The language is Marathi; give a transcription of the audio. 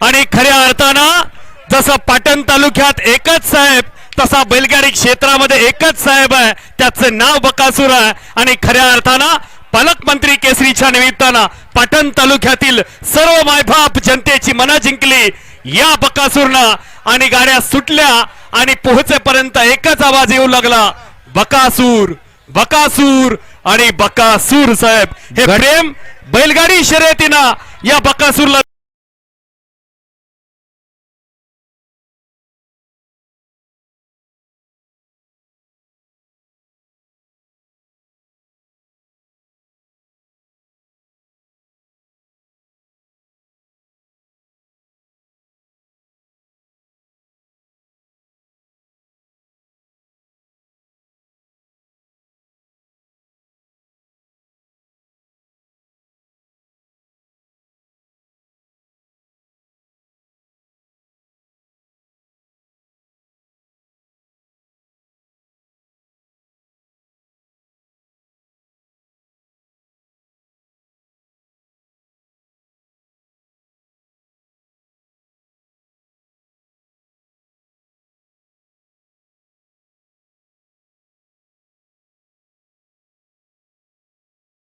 आणि खऱ्या अर्थानं जसं पाटण तालुक्यात एकच साहेब तसा बैलगाडी क्षेत्रामध्ये एकच साहेब आहे. त्याचं नाव बकासूर आहे. आणि खऱ्या अर्थानं पालकमंत्री केसरीच्या निमित्तानं पाटण तालुक्यातील सर्व मायबाप जनतेची मना जिंकली या बकासूरनं. आणि गाड्या सुटल्या आणि पोहोचेपर्यंत एकच आवाज येऊ लागला बकासूर बकासूर आणि बकासूर साहेब. हे प्रेम बैलगाडी शर्यतीनं या बकासूरला